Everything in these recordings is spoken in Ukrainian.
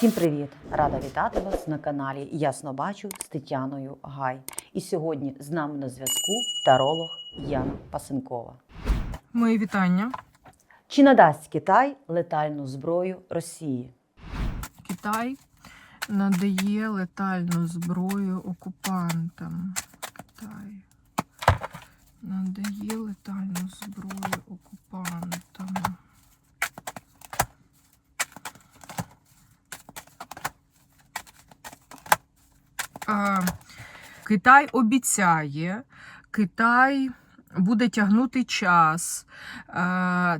Всім привіт! Рада вітати вас на каналі Ясно Бачу з Тетяною Гай. І сьогодні з нами на зв'язку таролог Яна Пасенкова. Мої вітання. Чи надасть Китай летальну зброю Росії? Китай надає летальну зброю окупантам. Китай надає летальну зброю окупантам. А, Китай обіцяє, Китай буде тягнути час.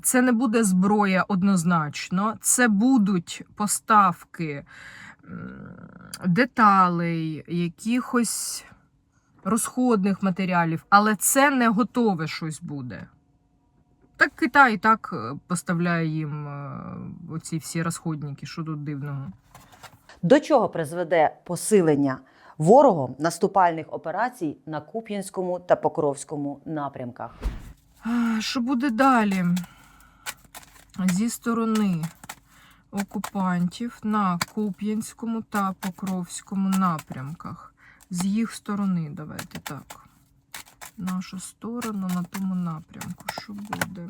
Це не буде зброя однозначно, це будуть поставки деталей, якихось розходних матеріалів, але це не готове щось буде. Так Китай і так е, поставляє їм е, оці всі розходники, що тут дивного. До чого призведе посилення ворогом наступальних операцій на Куп'янському та Покровському напрямках? Що буде далі? Зі сторони окупантів на Куп'янському та Покровському напрямках. З їх сторони, давайте так. Нашу сторону на тому напрямку. Що буде?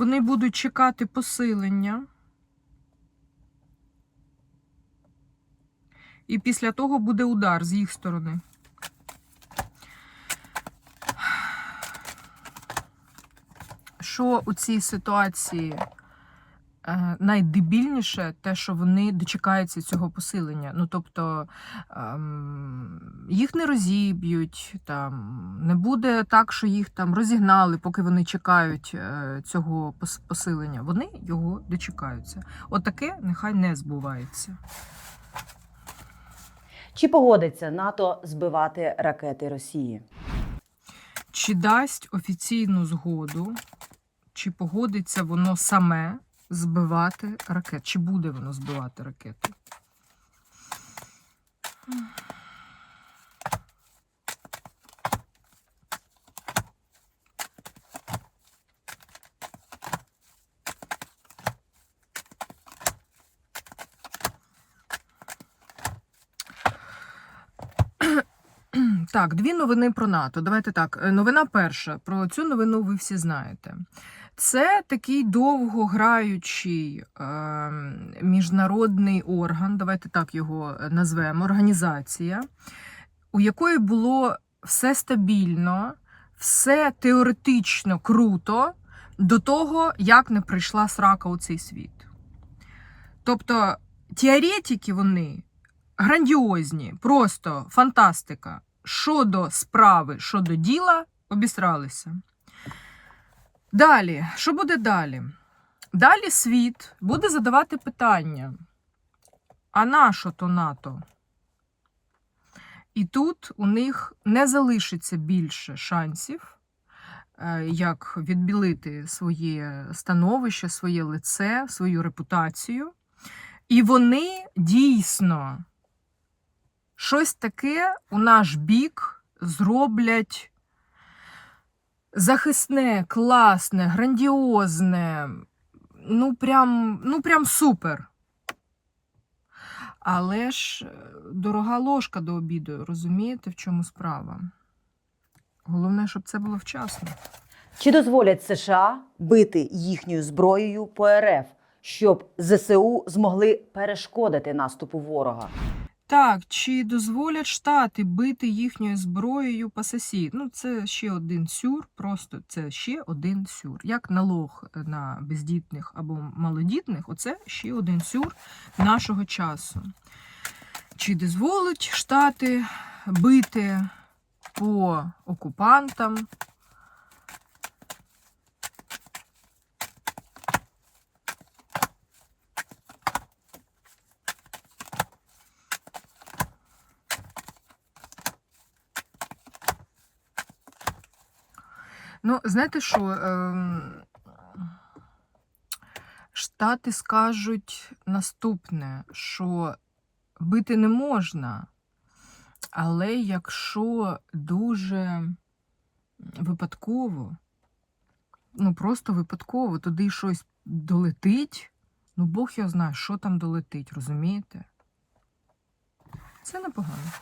Вони будуть чекати посилення. І після того буде удар з їх сторони. Що у цій ситуації найдебільніше, те, що вони дочекаються цього посилення. Ну, тобто ем, їх не розіб'ють, там, не буде так, що їх там розігнали, поки вони чекають е, цього посилення. Вони його дочекаються. Отаке нехай не збувається. Чи погодиться НАТО збивати ракети Росії? Чи дасть офіційну згоду, чи погодиться воно саме збивати ракет? Чи буде воно збивати ракети? Так, дві новини про НАТО. Давайте так. е, Новина перша. Про цю новину ви всі знаєте. Це такий довгограючий е, міжнародний орган, давайте так його е, назвемо, організація, у якої було все стабільно, все теоретично круто до того, як не прийшла срака у цей світ. Тобто теоретики вони грандіозні, просто фантастика. Щодо справи, щодо діла, обісралися. Далі, що буде далі? Далі світ буде задавати питання: а на що то НАТО? І тут у них не залишиться більше шансів, е, як відбілити своє становище, своє лице, свою репутацію. І вони дійсно щось таке у наш бік зроблять захисне, класне, грандіозне, ну прям, ну прям супер. Але ж е, дорога ложка до обіду, розумієте, в чому справа? Головне, щоб це було вчасно. Чи дозволять США бити їхньою зброєю по РФ, щоб ЗСУ змогли перешкодити наступу ворога? Так, чи дозволять штати бити їхньою зброєю по сесі? Ну, це ще один сюр, просто це ще один сюр. Як налог на бездітних або малодітних, оце ще один сюр нашого часу. Чи дозволять штати бити по окупантам? Ну, знаєте що? Ем... Штати скажуть наступне, що бити не можна, але якщо дуже випадково, ну просто випадково, туди щось долетить, ну Бог його знає, що там долетить, розумієте? Це непогано.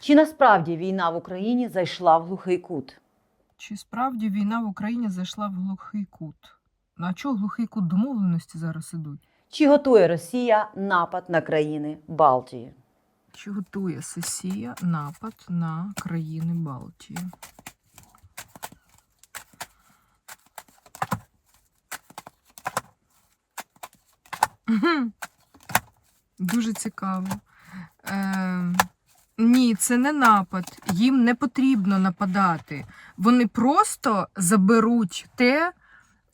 Чи насправді війна в Україні зайшла в глухий кут? Чи справді війна в Україні зайшла в глухий кут? Ну, а чого глухий кут домовленості зараз ідуть? Чи готує Росія напад на країни Балтії? Чи готує Сесія напад на країни Балтії? Дуже цікаво. Е, це не напад. Їм не потрібно нападати. Вони просто заберуть те,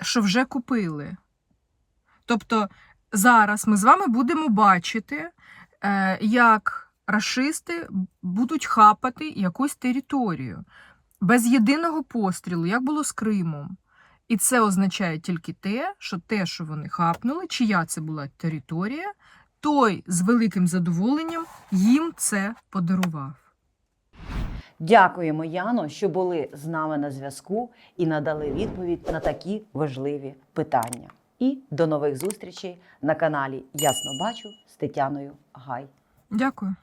що вже купили. Тобто зараз ми з вами будемо бачити, е, як рашисти будуть хапати якусь територію без єдиного пострілу, як було з Кримом. І це означає тільки те, що те, що вони хапнули, чия це була територія, той з великим задоволенням їм це подарував. Дякуємо, Яно, що були з нами на зв'язку і надали відповідь на такі важливі питання. І до нових зустрічей на каналі Ясно Бачу з Тетяною Гай. Дякую.